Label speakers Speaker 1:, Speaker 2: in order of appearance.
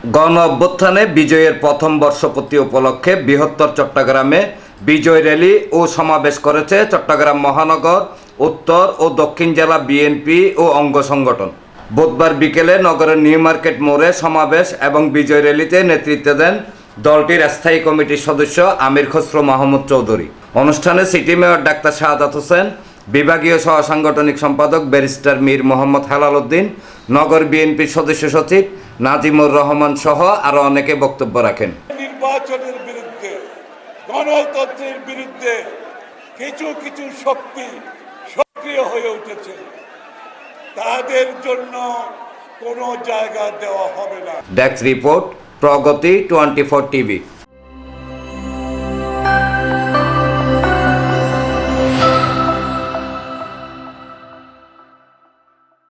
Speaker 1: গণ অভ্যুত্থানে বিজয়ের প্রথম বর্ষপূর্তি উপলক্ষে বৃহত্তর চট্টগ্রামে বিজয় র্যালি ও সমাবেশ করেছে চট্টগ্রাম মহানগর, উত্তর ও দক্ষিণ জেলা বিএনপি ও অঙ্গ সংগঠন। বুধবার বিকেলে নগরের নিউ মার্কেট মোড়ে সমাবেশ এবং বিজয় র্যালিতে নেতৃত্ব দেন দলটির স্থায়ী কমিটির সদস্য আমির খসরু মাহমুদ চৌধুরী। অনুষ্ঠানে city mayor doctor Shahadat Hossain বিভাগীয় সহ সাংগঠনিক সম্পাদক ব্যারিস্টার মীর মোহাম্মদ হেলাল উদ্দিন নগর বিএনপির সদস্য সচিব নাজিমুর রহমান সহ আরও অনেকে বক্তব্য রাখেন।
Speaker 2: নির্বাচনের বিরুদ্ধে গণতন্ত্রের বিরুদ্ধে কিছু কিছু শক্তি সক্রিয় হয়ে উঠেছে। তাদের জন্য কোনো জায়গা দেওয়া হবে না।
Speaker 1: Desk report Pragati twenty four TV.